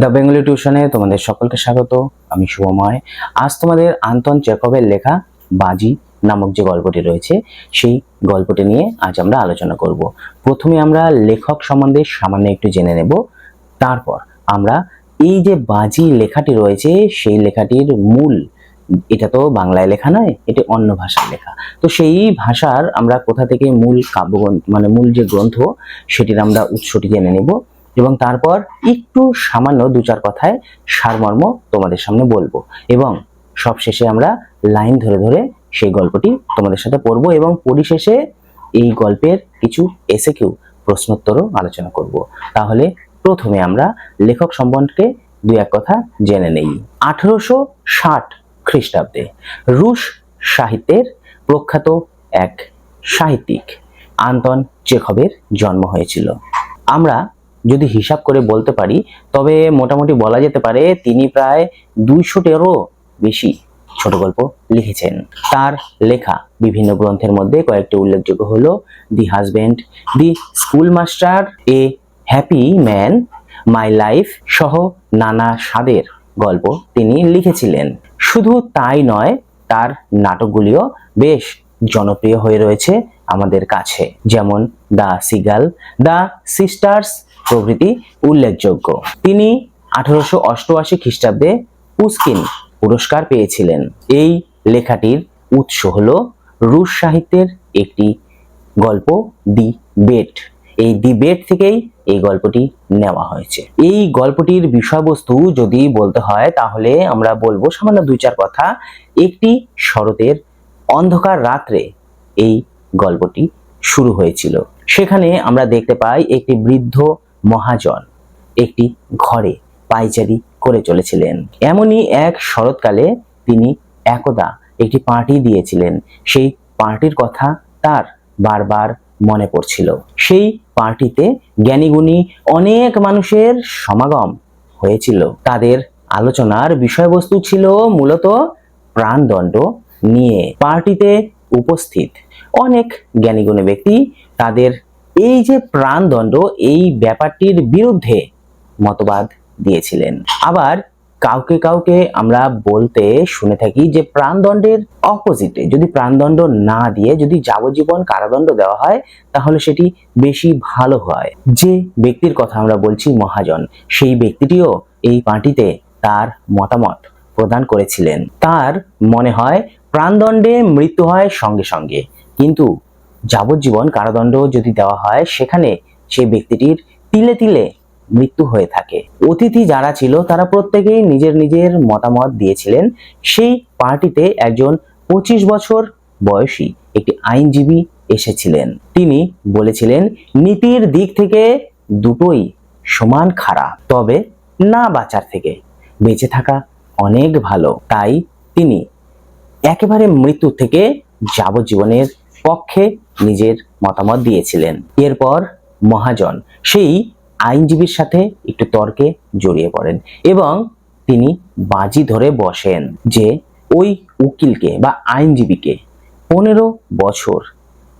The Bengali টিউশনে তোমাদের সকলকে স্বাগত, আমি শুভময় আজ তোমাদের আন্তন চেকবের লেখা বাজি নামক যে গল্পটি রয়েছে, সেই গল্পটি নিয়ে আজ আমরা আলোচনা করব। প্রথমে আমরা লেখক সম্বন্ধে সামান্য একটু জেনে নেব। তারপর আমরা এই যে বাজি লেখাটি রয়েছে, সেই লেখাটির মূল, এটা তো বাংলায় লেখা নয়, এটি অন্য ভাষার লেখা। তো সেই ভাষার আমরা কোথা থেকে মূল কাব্যগ্রন্থ মানে মূল যে গ্রন্থ, সেটির আমরা উৎসটি জেনে নেব। এবং তারপর একটু সামান্য দু চার কথায় সারমর্ম তোমাদের সামনে বলব। এবং সবশেষে আমরা লাইন ধরে ধরে সেই গল্পটি তোমাদের সাথে পড়ব এবং পরিশেষে এই গল্পের কিছু এসে কেউ প্রশ্নোত্তরও আলোচনা করব। তাহলে প্রথমে আমরা লেখক সম্বন্ধে দু এক কথা জেনে নেই। আঠারোশো ষাট খ্রিস্টাব্দে রুশ সাহিত্যের প্রখ্যাত এক সাহিত্যিক আন্তন চেখবের জন্ম হয়েছিল। আমরা যদি হিসাব করে বলতে পারি, তবে মোটামুটি বলা যেতে পারে তিনি প্রায় দুইশো দুইশোটেরও বেশি ছোট গল্প লিখেছেন। তার লেখা বিভিন্ন গ্রন্থের মধ্যে কয়েকটি উল্লেখযোগ্য হল the husband the school master a happy man my life সহ নানা স্বাদের গল্প তিনি লিখেছিলেন। শুধু তাই নয়, তার নাটকগুলিও বেশ জনপ্রিয় হয়ে রয়েছে আমাদের কাছে, যেমন দ্য সিগাল দ্য সিস্টার্স প্রভৃতি উল্লেখযোগ্য। তিনি আঠারোশো অষ্টআশি খ্রিস্টাব্দে পুস্কিন পুরস্কার পেয়েছিলেন। এই লেখাটির উৎস হল রুশ সাহিত্যের একটি গল্প, দি বেট। এই দি বেট থেকেই এই গল্পটি নেওয়া হয়েছে। এই গল্পটির বিষয়বস্তু যদি বলতে হয়, তাহলে আমরা বলব সামান্য দুই চার কথা। একটি শরতের অন্ধকার রাত্রে এই গল্পটি শুরু হয়েছিল। সেখানে আমরা দেখতে পাই একটি বৃদ্ধ মহাজন একটি ঘরে পাইচারি করে চলেছিলেন। এমনই এক শরৎকালে তিনি একদা একটি পার্টি দিয়েছিলেন। সেই পার্টির কথা তার বারবার মনে পড়ছিল। সেই পার্টিতে জ্ঞানীগুণী অনেক মানুষের সমাগম হয়েছিল। তাদের আলোচনার বিষয়বস্তু ছিল মূলত প্রাণদণ্ড নিয়ে। পার্টিতে উপস্থিত অনেক জ্ঞানীগুণী ব্যক্তি তাদের এই যে প্রাণদণ্ড, এই ব্যাপারটির বিরুদ্ধে মতবাদ দিয়েছিলেন। আবার কাউকে কাউকে আমরা বলতে শুনে থাকি যে প্রাণদণ্ডের অপোজিটে যদি প্রাণদণ্ড না দিয়ে যদি যাবজ্জীবন কারাদণ্ড দেওয়া হয়, তাহলে সেটি বেশি ভালো হয়। যে ব্যক্তির কথা আমরা বলছি মহাজন, সেই ব্যক্তিটিও এই পার্টিতে তার মতামত প্রদান করেছিলেন। তার মনে হয় প্রাণদণ্ডে মৃত্যু হয় সঙ্গে সঙ্গে। কিন্তু যাবজ্জীবন কারাদণ্ড যদি দেওয়া হয়, সেখানে সেই ব্যক্তিটির তিলে তিলে মৃত্যু হয়ে থাকে। অতিথি যারা ছিল, তারা প্রত্যেকেই নিজের নিজের মতামত দিয়েছিলেন। সেই পার্টিতে একজন পঁচিশ বছর বয়সী একটি আইনজীবী এসেছিলেন। তিনি বলেছিলেন, নীতির দিক থেকে দুটোই সমান খারাপ তবে না বাঁচার থেকে বেঁচে থাকা অনেক ভালো। তাই তিনি একেবারে মৃত্যু থেকে যাবজ্জীবনের পক্ষে নিজের মতামত দিয়েছিলেন। এরপর মহাজন সেই আইনজীবীর সাথে একটু তর্কে জড়িয়ে পড়েন এবং তিনি বাজি ধরে বসেন যে ওই উকিলকে বা আইনজীবীকে পনেরো বছর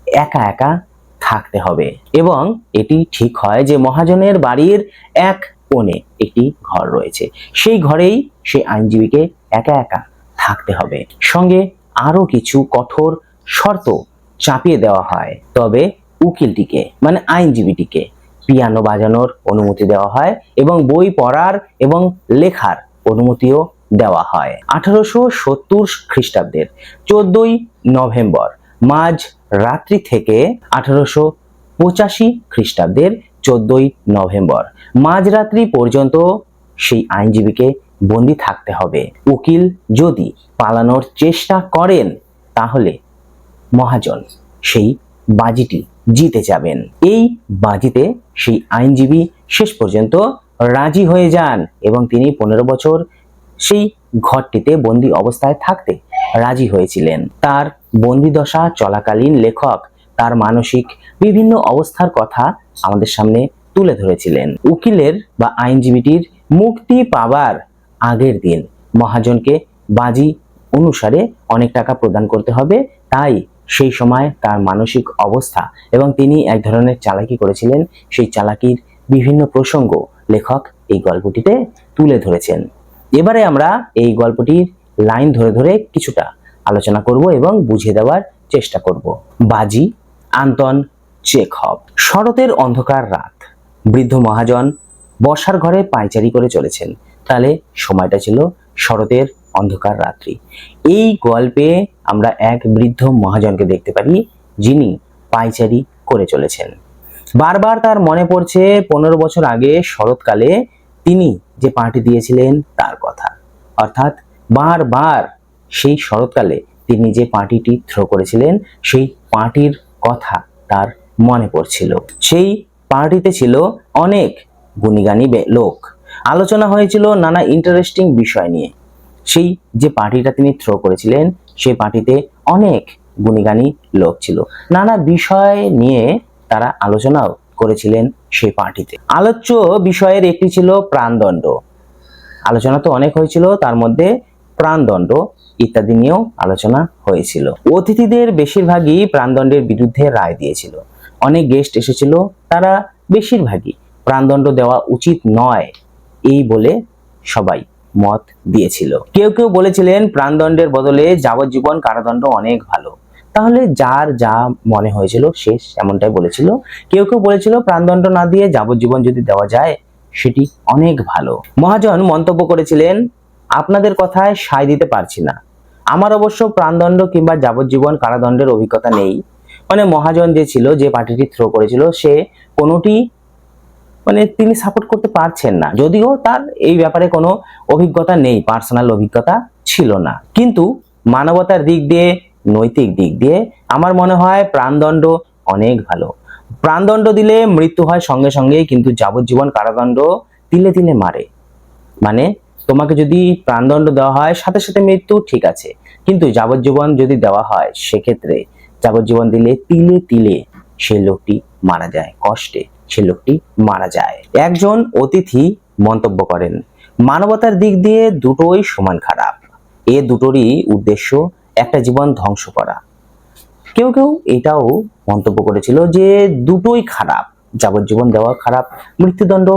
একা একা থাকতে হবে এবং এটি ঠিক হয় যে মহাজনের বাড়ির এক কোণে একটি ঘর রয়েছে। সেই ঘরেই সেই আইনজীবীকে একা একা থাকতে হবে। সঙ্গে আরও কিছু কঠোর শর্ত চাপিয়ে দেওয়া হয়। তবে উকিলটিকে মানে আইনজীবীটিকে পিয়ানো বাজানোর অনুমতি দেওয়া হয় এবং বই পড়ার এবং লেখার অনুমতিও দেওয়া হয়। আঠারোশো সত্তর খ্রিস্টাব্দের চোদ্দই নভেম্বর, মাঝ রাত্রি থেকে আঠারোশো পঁচাশি খ্রিস্টাব্দের চোদ্দই নভেম্বর মাঝরাত্রি পর্যন্ত সেই আইনজীবীকে বন্দি থাকতে হবে। উকিল যদি পালানোর চেষ্টা করেন, তাহলে মহাজন সেই বাজিটি জিতে যাবেন। এই বাজিতে সেই আইনজীবী শেষ পর্যন্ত রাজি হয়ে যান এবং তিনি পনেরো বছর সেই ঘরটিতে বন্দি অবস্থায় থাকতে রাজি হয়েছিলেন। তার বন্দিদশা চলাকালীন লেখক তার মানসিক বিভিন্ন অবস্থার কথা আমাদের সামনে তুলে ধরেছিলেন। উকিলের বা আইনজীবীটির মুক্তি পাবার আগের দিন মহাজনকে বাজি অনুসারে অনেক টাকা প্রদান করতে হবে, তাই সেই সময় তার মানসিক অবস্থা এবং তিনি এক ধরনের চালাকি করেছিলেন। সেই চালাকির বিভিন্ন প্রসঙ্গ লেখক এই গল্পটিতে তুলে ধরেছেন। এবারে আমরা এই গল্পটির লাইন ধরে ধরে কিছুটা আলোচনা করব এবং বুঝিয়ে দেওয়ার চেষ্টা করব। বাজি, আন্তন চেখভ শরতের অন্ধকার রাত। বৃদ্ধ মহাজন বর্ষার ঘরে পায়চারি করে চলেছেন। তাহলে সময়টা ছিল শরতের অন্ধকার রাত্রি। এই গল্পে আমরা এক বৃদ্ধ মহাজনকে দেখতে পারি, যিনি পায়চারি করে চলেছেন। বারবার তার মনে পড়ছে, পনেরো বছর আগে শরৎকালে তিনি যে পার্টি দিয়েছিলেন, তার কথা। অর্থাৎ বারবার সেই শরৎকালে তিনি যে পার্টিটি থ্রো করেছিলেন, সেই পার্টির কথা তার মনে পড়ছিল। সেই পার্টিতে ছিল অনেক গুণীগানী লোক। আলোচনা হয়েছিল নানা ইন্টারেস্টিং বিষয় নিয়ে। সেই যে পার্টিটা তিনি থ্রো করেছিলেন সেই পার্টিতে অনেক গুণীগানী লোক ছিল। নানা বিষয় নিয়ে তারা আলোচনাও করেছিলেন সেই পার্টিতে। আলোচ্য বিষয়ের একটি ছিল প্রাণদণ্ড। আলোচনা তো অনেক হয়েছিল, তার মধ্যে প্রাণদণ্ড ইত্যাদি নিয়েও আলোচনা হয়েছিল। অতিথিদের বেশিরভাগই প্রাণদণ্ডের বিরুদ্ধে রায় দিয়েছিল। অনেক গেস্ট এসেছিল, তারা বেশিরভাগই প্রাণদণ্ড দেওয়া উচিত নয়, এই বলে সবাই মত দিয়েছিল। কেউ কেউ বলেছিলেন, প্রাণদণ্ডের বদলে যাবজ্জীবন কারাদণ্ড অনেক ভালো। তাহলে যার যা মনে হয়েছিল, সে এমনটাই বলেছিল। কেউ কেউ বলেছিল, প্রাণদণ্ড না দিয়ে যাবজ্জীবন যদি দেওয়া যায়, সেটি অনেক ভালো। মহাজন মন্তব্য করেছিলেন, আপনাদের কথায় সায় দিতে পারছি না। আমার অবশ্য প্রাণদণ্ড কিংবা যাবজ্জীবন কারাদণ্ডের অভিজ্ঞতা নেই। মানে মহাজন যে ছিল, যে পার্টিটি থ্রো করেছিল, সে কোনোটি মানে তিনি সাপোর্ট করতে পারছেন না। যদিও তার এই ব্যাপারে কোনো অভিজ্ঞতা নেই পার্সোনাল অভিজ্ঞতা ছিল না। কিন্তু মানবতার দিক দিয়ে, নৈতিক দিক দিয়ে আমার মনে হয় প্রাণদণ্ড অনেক ভালো। প্রাণদণ্ড দিলে মৃত্যু হয় সঙ্গে সঙ্গে কিন্তু যাবজ্জীবন কারাদণ্ড তিলে তিলে মারে। মানে তোমাকে যদি প্রাণদণ্ড দেওয়া হয়, সাথে সাথে মৃত্যু ঠিক আছে। কিন্তু যাবজ্জীবন যদি দেওয়া হয়, সেক্ষেত্রে যাবজ্জীবন দিলে তিলে তিলে সেই লোকটি মারা যায় কষ্টে। সে লোকটি মারা যায়। একজন অতিথি মন্তব্য করেন, মানবতার দিক দিয়ে দুটোই সমান খারাপ। এ দুটোরই উদ্দেশ্য একটা জীবন ধ্বংস করা। কেউ কেউ এটাও মন্তব্য করেছিল যে দুটোই খারাপ, যাবজ্জীবন দেওয়া খারাপ, মৃত্যুদণ্ড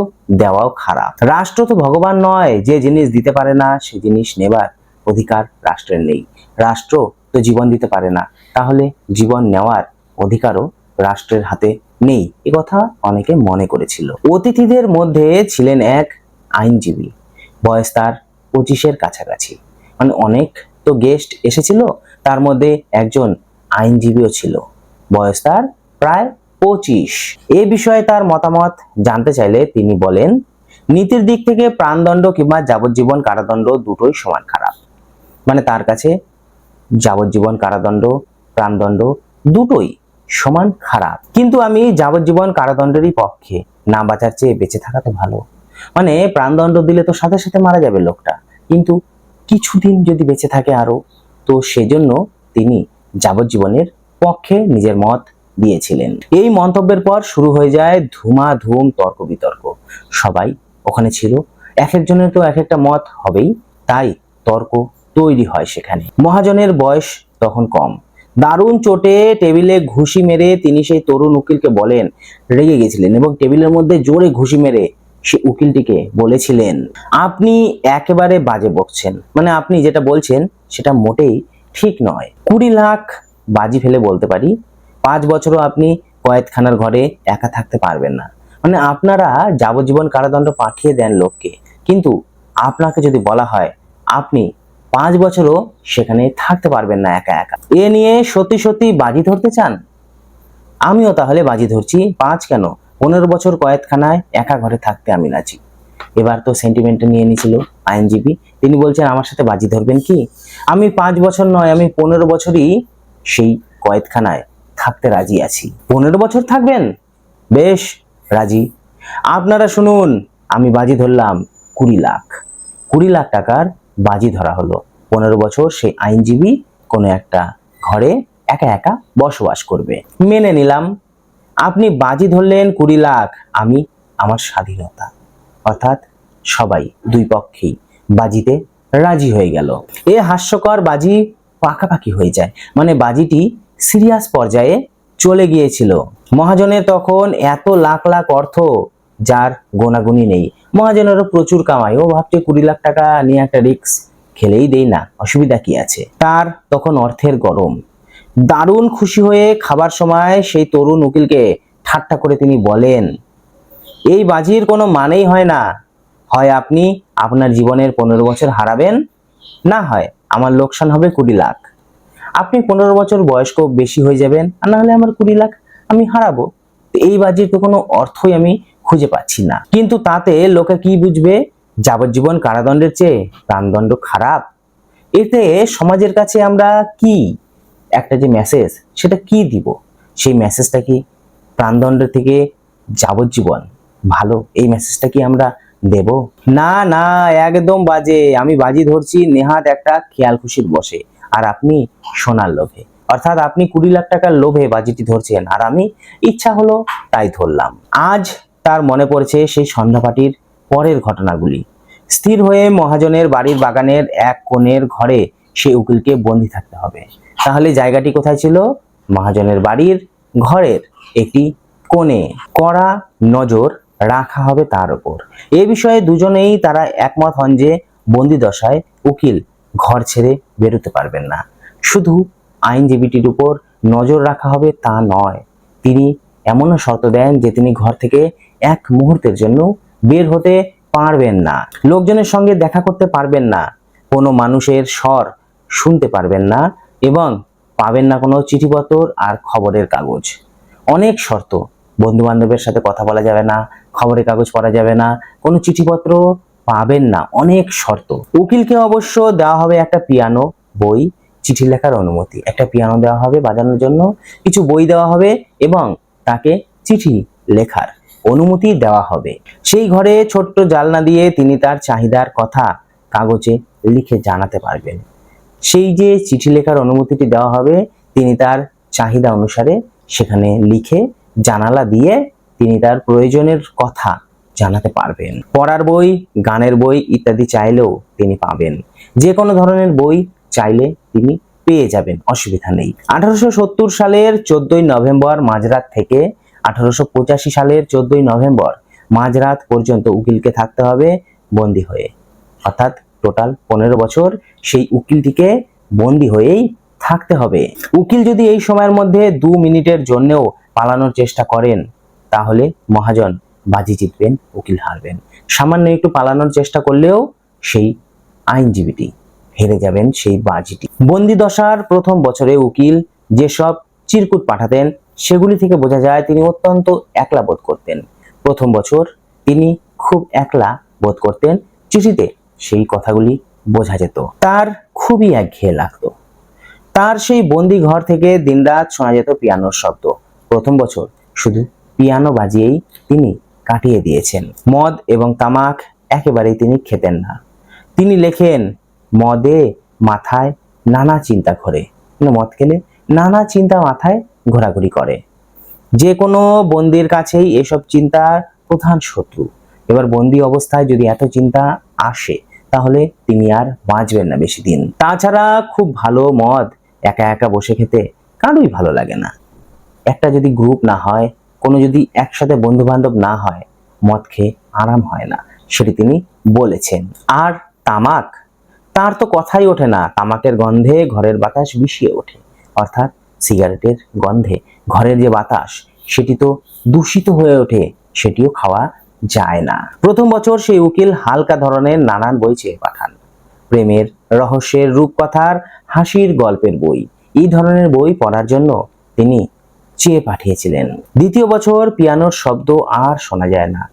দেওয়াও খারাপ। রাষ্ট্র তো ভগবান নয়, যে জিনিস দিতে পারে না, সে জিনিস নেবার অধিকার রাষ্ট্রের নেই। রাষ্ট্র তো জীবন দিতে পারে না, তাহলে জীবন নেওয়ার অধিকারও রাষ্ট্রের হাতে নেই। এ কথা অনেকে মনে করেছিল। অতিথিদের মধ্যে ছিলেন এক আইনজীবী। বয়স তার পঁচিশের কাছাকাছি। মানে অনেক তো গেস্ট এসেছিল, তার মধ্যে একজন আইনজীবীও ছিল। বয়স তার প্রায় পঁচিশ। এ বিষয়ে তার মতামত জানতে চাইলে তিনি বলেন, নীতির দিক থেকে প্রাণদণ্ড কিংবা যাবজ্জীবন কারাদণ্ড দুটোই সমান খারাপ। মানে তার কাছে যাবজ্জীবন কারাদণ্ড, প্রাণদণ্ড দুটোই সমান খারাপ। কিন্তু আমি যাবজ্জীবন কারাদণ্ডেরই পক্ষে। না বাঁচার চেয়ে বেঁচে থাকা তো ভালো। মানে প্রাণদণ্ড দিলে তো সাথে সাথে মারা যাবে লোকটা। কিন্তু কিছুদিন যদি বেঁচে থাকে আরও তো সেজন্য তিনি যাবজ্জীবনের পক্ষে নিজের মত দিয়েছিলেন। এই মন্তব্যের পর শুরু হয়ে যায় ধুমাধুম তর্ক বিতর্ক সবাই ওখানে ছিল। এক একজনের তো এক একটা মত হবেই। তাই তর্ক তৈরি হয় সেখানে। মহাজনের বয়স তখন কম। দারুণ চোটে টেবিলে ঘুষি মেরে তিনি সেই তরুণ উকিলকে বলেন, রেগে গেছিলেন এবং টেবিলের মধ্যে জোরে ঘুষি মেরে সে উকিলটিকে বলেছিলেন, আপনি একেবারে বাজে বকছেন। মানে আপনি যেটা বলছেন সেটা মোটেই ঠিক নয়। কুড়ি লাখ বাজি ফেলে বলতে পারি, পাঁচ বছরও আপনি কয়েদখানার ঘরে একা থাকতে পারবেন না। মানে আপনারা যাবজ্জীবন কারাদণ্ড পাঠিয়ে দেন লোককে, কিন্তু আপনাকে যদি বলা হয় আপনি পাঁচ বছরও সেখানে থাকতে পারবেন না একা একা। এ নিয়ে সত্যি সত্যি বাজি ধরতে চান? আমিও তাহলে বাজি ধরছি। পাঁচ কেন? পনেরো বছর কয়েদখানায় একা ঘরে থাকতে আমি রাজি। এবার তো সেন্টিমেন্টে নিয়ে নিয়েছিল আইনজীবী। তিনি বলছেন, আমার সাথে বাজি ধরবেন কি? আমি পাঁচ বছর নয়, আমি পনেরো বছরই সেই কয়েদখানায় থাকতে রাজি আছি। পনেরো বছর থাকবেন? বেশ, রাজি। আপনারা শুনুন, আমি বাজি ধরলাম কুড়ি লাখ। কুড়ি লাখ টাকার বাজি ধরা হলো। পনেরো বছর সেই আইনজীবী কোনো একটা ঘরে একা একা বসবাস করবে। মেনে নিলাম, আপনি বাজি ধরলেন কুড়ি লাখ, আমি আমার স্বাধীনতা। অর্থাৎ সবাই দুই পক্ষেই বাজিতে রাজি হয়ে গেল। এ হাস্যকর বাজি পাকাপাকি হয়ে যায়। মানে বাজিটি সিরিয়াস পর্যায়ে চলে গিয়েছিল। মহাজনের তখন এত লাখ লাখ অর্থ যার গোনাগুনি নেই। মহাজনেরও প্রচুর কামাই। ও ভাবছে কুড়ি লাখ টাকা নিয়ে একটা রিক্স খেলেই দেই না। অসুবিধা কি আছে? তার তখন অর্থের গরম। দারুণ খুশি হয়ে খাবার সময় সেই তরুণ উকিলকে ঠাট্টা করে তিনি বলেন, এই বাজির কোনো মানেই হয় না। হয় আপনি আপনার জীবনের পনেরো বছর হারাবেন, না হয় আমার লোকসান হবে কুড়ি লাখ। আপনি পনেরো বছর বয়স্ক বেশি হয়ে যাবেন, আর না হলে আমার কুড়ি লাখ আমি হারাবো। এই বাজির তো কোনো অর্থই আমি খুঁজে পাচ্ছি না। কিন্তু তাতে লোকে কি বুঝবে? যাবজ্জীবন কারাদণ্ডের চেয়ে প্রাণদণ্ড খারাপ। এতে সমাজের কাছে আমরা কি? একটা যে মেসেজ সেটা কি দিব? সেই মেসেজটা কি প্রাণদণ্ডের থেকে যাবজ্জীবন? ভালো, এই মেসেজটা কি আমরা দেব? না না, একদম বাজে। আমি বাজি ধরছি, নেহাত একটা খেয়াল খুশির বসে। আর আপনি সোনার লোভে। অর্থাৎ আপনি কুড়ি লাখ টাকার লোভে বাজিটি ধরছেন। আর আমি ইচ্ছা হলো তাই ধরলাম। আজ তার মনে পড়েছে সেই সন্ধ্যাপাটির পরের ঘটনাগুলি। স্থির হয়ে মহাজনের বাড়ির বাগানের এক কোণের ঘরে সে উকিলকে বন্দি থাকতে হবে। তাহলে জায়গাটি কোথায় ছিল? মহাজনের বাড়ির ঘরের একটি কোণে। কড়া নজর রাখা হবে তার উপর। এ বিষয়ে দুজনেই তারা একমত হন যে বন্দি দশায় উকিল ঘর ছেড়ে বেরোতে পারবেন না। শুধু আইনজীবীটির উপর নজর রাখা হবে তা নয়। তিনি এমনও শর্ত দেন যে তিনি ঘর থেকে এক মুহূর্তের জন্য বের হতে পারবেন না। লোকজনের সঙ্গে দেখা করতে পারবেন না। কোনো মানুষের স্বর শুনতে পারবেন না এবং পাবেন না কোনো চিঠিপত্র আর খবরের কাগজ। অনেক শর্ত। বন্ধু বান্ধবের সাথে কথা বলা যাবে না, খবরের কাগজ পড়া যাবে না, কোনো চিঠিপত্র পাবেন না। অনেক শর্ত। উকিলকে অবশ্য দেওয়া হবে একটা পিয়ানো বই, চিঠি লেখার অনুমতি। একটা পিয়ানো দেওয়া হবে বাজানোর জন্য, কিছু বই দেওয়া হবে এবং তাকে চিঠি লেখার অনুমতি দেওয়া হবে। সেই ঘরে ছোট্ট জালনা দিয়ে তিনি তার চাহিদার কথা কাগজে লিখে জানাতে পারবেন। সেই যে চিঠি লেখার অনুমতিটি দেওয়া হবে, তিনি তার চাহিদা অনুসারে সেখানে লিখে জানালা দিয়ে তিনি তার প্রয়োজনের কথা জানাতে পারবেন। পড়ার বই, গানের বই ইত্যাদি চাইলেও তিনি পাবেন। যে কোনো ধরনের বই চাইলে তিনি পেয়ে যাবেন, অসুবিধা নেই। আঠারোশো সত্তর সালের চোদ্দই নভেম্বর মাঝরাত থেকে আঠারোশো পঁচাশি সালের চোদ্দই নভেম্বর মাঝরাত পর্যন্ত উকিলকে থাকতে হবে বন্দি হয়ে। অর্থাৎ টোটাল পনেরো বছর সেই উকিলটিকে বন্দি হয়েই থাকতে হবে। উকিল যদি এই সময়ের মধ্যে দু মিনিটের জন্যেও পালানোর চেষ্টা করেন, তাহলে মহাজন বাজি জিতবেন, উকিল হারবেন। সামান্য একটু পালানোর চেষ্টা করলেও সেই আইনজীবীটি হেরে যাবেন সেই বাজিটি। বন্দি দশার প্রথম বছরে উকিল যেসব চিরকুট পাঠাতেন সেগুলি থেকে বোঝা যায় তিনি অত্যন্ত একলা বোধ করতেন। প্রথম বছর তিনি খুব একলা বোধ করতেন, চিঠিতে সেই কথাগুলি বোঝা যেত। তার খুবই একঘেয়ে লাগতো। তার সেই বন্দি ঘর থেকে দিনরাত শোনা যেত পিয়ানোর শব্দ। প্রথম বছর শুধু পিয়ানো বাজিয়েই তিনি কাটিয়ে দিয়েছেন। মদ এবং তামাক একেবারেই তিনি খেতেন না। তিনি লেখেন, মদে মাথায় নানা চিন্তা ঘোরে। মানে মদ খেলে নানা চিন্তা মাথায় ঘোরাঘুরি করে। যে কোনো বন্দির কাছেই এসব চিন্তার প্রধান শত্রু। এবার বন্দি অবস্থায় যদি এত চিন্তা আসে, তাহলে তিনি আর বাঁচবেন না বেশি দিন। তাছাড়া খুব ভালো মদ একা একা বসে খেতে কারোই ভালো লাগে না। একটা যদি গ্রুপ না হয়, কোনো যদি একসাথে বন্ধু বান্ধব না হয়, মদ খেয়ে আরাম হয় না, সেটি তিনি বলেছেন। আর তামাক, তার তো কথাই ওঠে না, তামাকের গন্ধে ঘরের বাতাস বিষিয়ে ওঠে। অর্থাৎ সিগারেটের গন্ধে ঘরের যে বাতাস, সেটি তো দূষিত হয়ে ওঠে, সেটিও খাওয়া যায় না। প্রথম বছর সেই উকিল হালকা ধরনের নানান বই চেয়ে পাঠান। প্রেমের রহস্যের রূপকথার হাসির গল্পের বই। এই ধরনের বই পড়ার জন্য তিনি চেয়ে পাঠিয়েছিলেন। দ্বিতীয় বছর পিয়ানোর শব্দ আর শোনা যায় না।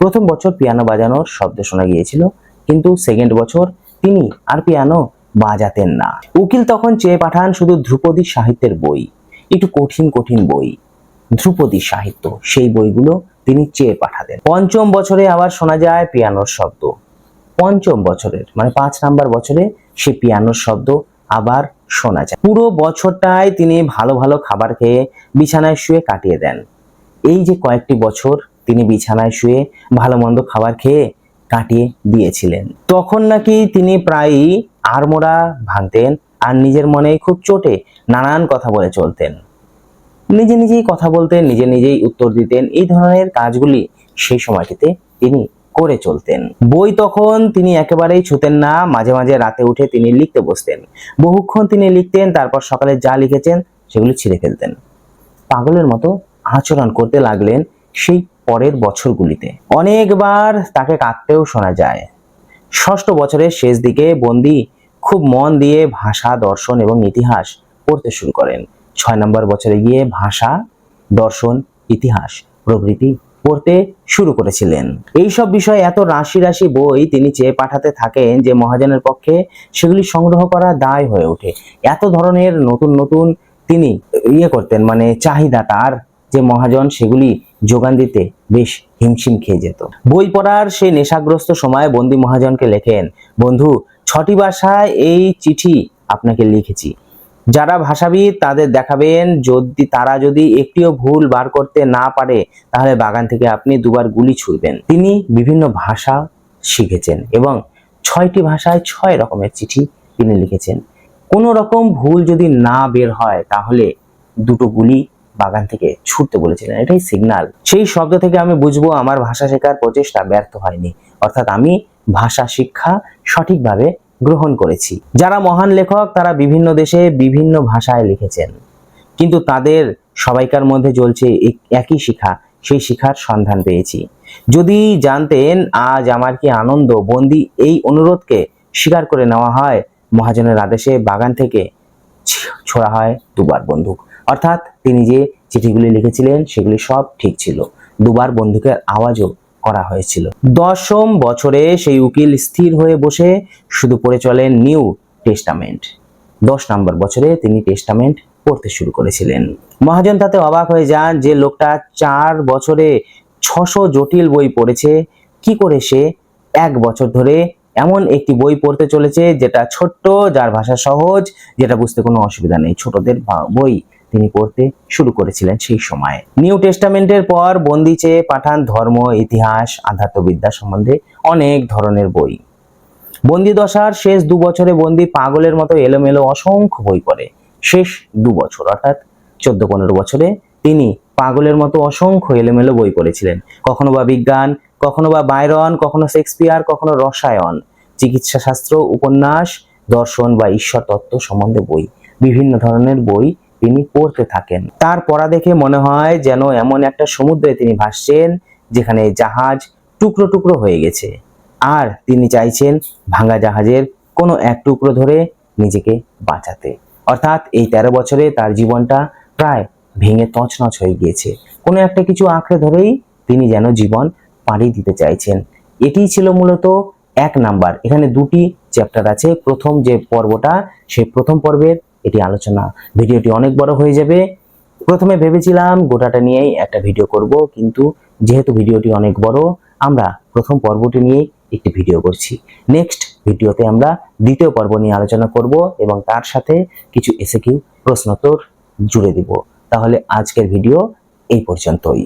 প্রথম বছর পিয়ানো বাজানোর শব্দ শোনা গিয়েছিল, কিন্তু সেকেন্ড বছর তিনি আর পিয়ানো বাজাতেন না। উকিল তখন চেয়ে পাঠান শুধু ধ্রুপদী সাহিত্যের বই, একটু কঠিন কঠিন বই। ধ্রুপদী সাহিত্য, সেই বইগুলো তিনি চেয়ে পাঠাতেন। পঞ্চম বছরে আবার শোনা যায় পিয়ানোর শব্দ। পঞ্চম বছরের মানে পাঁচ নাম্বার বছরে সে পিয়ানোর শব্দ আবার শোনা যায়। পুরো বছরটায় তিনি ভালো ভালো খাবার খেয়ে বিছানায় শুয়ে কাটিয়ে দেন। এই যে কয়েকটি বছর তিনি বিছানায় শুয়ে ভালো মন্দ খাবার খেয়ে কাটিয়ে দিয়েছিলেন। তখন নাকি তিনি প্রায়ই আড়মোড়া ভাঙতেন আর নিজের মনে খুব চোটে নানান কথা বলে চলতেন। নিজে নিজেই কথা বলতেন, নিজে নিজেই উত্তর দিতেন, এই ধরনের কাজগুলি সেই সময়টিতে তিনি করে চলতেন। বই তখন তিনি একেবারেই ছুতেন না, মাঝে মাঝে রাতে উঠে তিনি লিখতে বসতেন। বহুক্ষণ তিনি লিখতেন, তারপর সকালে যা লিখেছেন সেগুলি ছিঁড়ে ফেলতেন। পাগলের মতো আচরণ করতে লাগলেন সেই পরের বছরগুলিতে। অনেকবার তাকে কাঁদতেও শোনা যায়। ষষ্ঠ বছরের শেষ দিকে বন্দি খুব মন দিয়ে ভাষা, দর্শন এবং ইতিহাস পড়তে শুরু করেন। ছয় নম্বর বছরে গিয়ে ভাষা, দর্শন, ইতিহাস প্রভৃতি পড়তে শুরু করেছিলেন। এই সব বিষয়ে এত রাশি রাশি বই তিনি চেয়ে পাঠাতে থাকেন যে মহাজনের পক্ষে সেগুলি সংগ্রহ করা দায় হয়ে ওঠে। এত ধরনের নতুন নতুন তিনি ইয়ে করতেন মানে চাহিদা তার যে মহাজন সেগুলি যোগান দিতে বেশ হিমশিম খেয়ে যেত। বই পড়ার সেই নেশাগ্রস্ত সময়ে বন্দি মহাজনকে লেখেন, বন্ধু, ছটি ভাষায় এই চিঠি আপনাকে লিখেছি। যারা ভাষাবিদ তাদের দেখাবেন, যদি তারা যদি একটিও ভুল বার করতে না পারে, তাহলে বাগান থেকে আপনি দুবার গুলি ছুড়বেন। তিনি বিভিন্ন ভাষা শিখেছেন এবং ছয়টি ভাষায় ছয় রকমের চিঠি তিনি লিখেছেন। কোনো রকম ভুল যদি না বের হয়, তাহলে দুটো গুলি বাগান থেকে ছুটতে বলেছিলেন। এটাই সিগন্যাল সেই শব্দ থেকে আমি বুঝব আমার ভাষা শেখার প্রচেষ্টা ব্যর্থ হয়নি। অর্থাৎ আমি ভাষা শিক্ষা সঠিকভাবে গ্রহণ করেছি। যারা মহান লেখক, তারা বিভিন্ন দেশে বিভিন্ন ভাষায় লিখেছেন। কিন্তু তাদের সবাইকার মধ্যে চলছে এক- একই শিখা। সেই শিখার সন্ধান পেয়েছি। যদি জানতেন, আজ আমার কি আনন্দ, বন্দি এই অনুরোধকে স্বীকার করে নেওয়া হয়, মহাজনের আদেশে বাগান থেকে ছোড়া হয় দুবার বন্দুক অর্থাৎ তিনি যে চিঠিগুলি লিখেছিলেন, সেগুলি সব ঠিক ছিল। দুবার বন্দুকের আওয়াজও করা হয়েছিল। দশম বছরে সেই উকিল স্থির হয়ে বসে শুধু পড়ে চলেন নিউ টেস্টামেন্ট। দশ নম্বর বছরে তিনি টেস্টামেন্ট পড়তে শুরু করেছিলেন। মহাজন তাতে অবাক হয়ে যান যে লোকটা চার বছরে ছশো জটিল বই পড়েছে, কি করে সে এক বছর ধরে এমন একটি বই পড়তে চলেছে যেটা ছোট্ট, যার ভাষা সহজ, যেটা বুঝতে কোনো অসুবিধা নেই। ছোটদের বই তিনি পড়তে শুরু করেছিলেন সেই সময়ে। নিউ টেস্টামেন্টের পর বন্দি চেয়ে পাঠান ধর্ম, ইতিহাস, আধ্যাত্মবিদ্যা সম্বন্ধে অনেক ধরনের বই। বন্দি দশার শেষ দু বছরে বন্দি পাগলের মতো এলোমেলো অসংখ্য বই পড়ে। শেষ দু বছর, অর্থাৎ চোদ্দ পনেরো বছরে তিনি পাগলের মতো অসংখ্য এলোমেলো বই পড়েছিলেন। কখনো বা বিজ্ঞান, কখনো বা বায়রন কখনো শেক্সপিয়ার, কখনো রসায়ন চিকিৎসা শাস্ত্র উপন্যাস, দর্শন বা ঈশ্বর তত্ত্ব সম্বন্ধে বই, বিভিন্ন ধরনের বই তিনি পড়তে থাকেন। তার পড়া দেখে মনে হয় যেন এমন একটা সমুদ্রে তিনি ভাসছেন, যেখানে জাহাজ টুকরো টুকরো হয়ে গেছে। আর তিনি চাইছেন ভাঙা জাহাজের কোনো এক টুকরো ধরে নিজেকে বাঁচাতে। অর্থাৎ এই তেরো বছরে তার জীবনটা প্রায় ভেঙে তছনছ হয়ে গিয়েছে। কোনো একটা কিছু আঁকড়ে ধরেই তিনি যেন জীবন পাড়ি দিতে চাইছেন। এটিই ছিল মূলত এক নাম্বার। এখানে দুটি চ্যাপ্টার আছে। প্রথম যে পর্বটা, সেই প্রথম পর্বের এটি আলোচনা। ভিডিওটি অনেক বড় হয়ে যাবে। প্রথমে ভেবেছিলাম গোটাটা নিয়েই একটা ভিডিও করব, কিন্তু যেহেতু ভিডিওটি অনেক বড়, আমরা প্রথম পর্বটি নিয়েই একটি ভিডিও করছি। নেক্সট ভিডিওতে আমরা দ্বিতীয় পর্ব নিয়ে আলোচনা করব এবং তার সাথে কিছু এসে কিউ প্রশ্নোত্তর জুড়ে দিব। তাহলে আজকের ভিডিও এই পর্যন্তই।